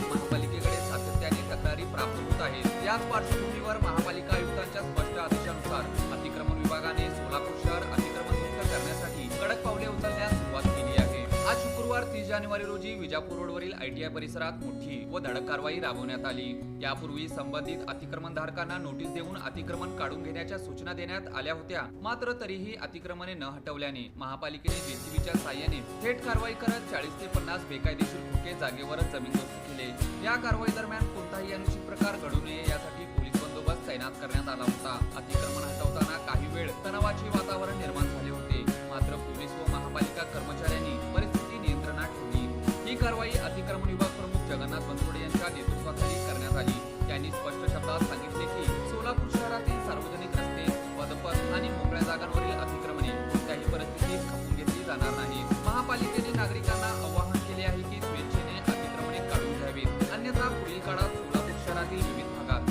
बाबत महापालिकेकडे सातत्याने तक्रारी प्राप्त होत आहेत. याच पार्श्वभूमीवर महापालिका आयुक्तांच्या स्पष्ट आदेशानुसार अतिक्रमण विभागाने शुक्रवार तीस जानेवारी रोजी विजापूर रोडवरील आयटीआय परिसरात मोठी व धडक कारवाई राबवण्यात आली. यापूर्वी संबंधित अतिक्रमणधारकांना नोटीस देऊन अतिक्रमण काढून घेण्याच्या सूचना देण्यात आल्या होत्या. मात्र तरीही अतिक्रमणे न हटवल्याने महापालिकेने जेसीबीच्या साह्याने थेट कारवाई करत चाळीस ते पन्नास बेकायदेशीर खोके जागेवरच जमीनदोस्त केले. या कारवाई दरम्यान कोणताही अनुचित प्रकार घडू नये यासाठी पोलीस बंदोबस्त तैनात करण्यात आला होता. अतिक्रमण कारवाई अतिक्रमण विभाग प्रमुख जगन्नाथ बनसोडे यांच्या नेतृत्वाखाली करण्यात आली. त्यांनी स्पष्ट शब्दात सांगितले की सोलापूर शहरातील सार्वजनिक रस्ते पदपथ आणि मोकळ्या जागांवरील अतिक्रमणे कोणत्याही परिस्थितीत खपून घेतली जाणार नाही. महापालिकेने नागरिकांना आवाहन केले आहे की स्वेच्छेने अतिक्रमणे काढून घ्यावीत. अन्यथा पुढील काळात सोलापूर शहरातील विविध भागात